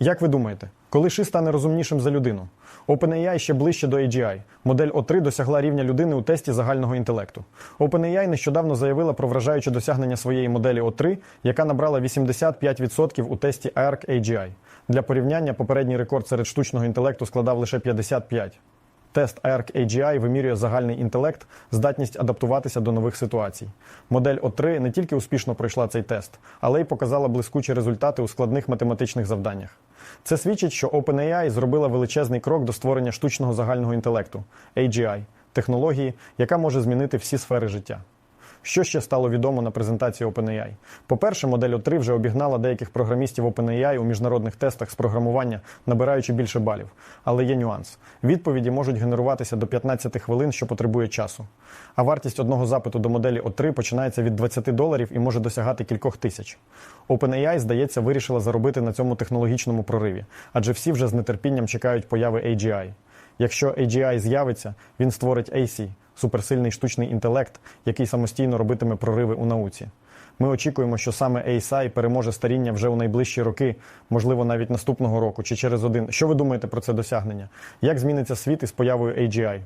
Як ви думаєте, коли Ши стане розумнішим за людину? OpenAI ще ближче до AGI. Модель O3 досягла рівня людини у тесті загального інтелекту. OpenAI нещодавно заявила про вражаюче досягнення своєї моделі O3, яка набрала 85% у тесті ARC AGI. Для порівняння попередній рекорд серед штучного інтелекту складав лише 55%. Тест ARC AGI вимірює загальний інтелект, здатність адаптуватися до нових ситуацій. Модель О3 не тільки успішно пройшла цей тест, але й показала блискучі результати у складних математичних завданнях. Це свідчить, що OpenAI зробила величезний крок до створення штучного загального інтелекту AGI – технології, яка може змінити всі сфери життя. Що ще стало відомо на презентації OpenAI? По-перше, модель O3 вже обігнала деяких програмістів OpenAI у міжнародних тестах з програмування, набираючи більше балів. Але є нюанс: відповіді можуть генеруватися до 15 хвилин, що потребує часу. А вартість одного запиту до моделі O3 починається від 20 доларів і може досягати кількох тисяч. OpenAI, здається, вирішила заробити на цьому технологічному прориві, адже всі вже з нетерпінням чекають появи AGI. Якщо AGI з'явиться, він створить AC – суперсильний штучний інтелект, який самостійно робитиме прориви у науці. Ми очікуємо, що саме ASI переможе старіння вже у найближчі роки, можливо, навіть наступного року чи через один. Що ви думаєте про це досягнення? Як зміниться світ із появою AGI?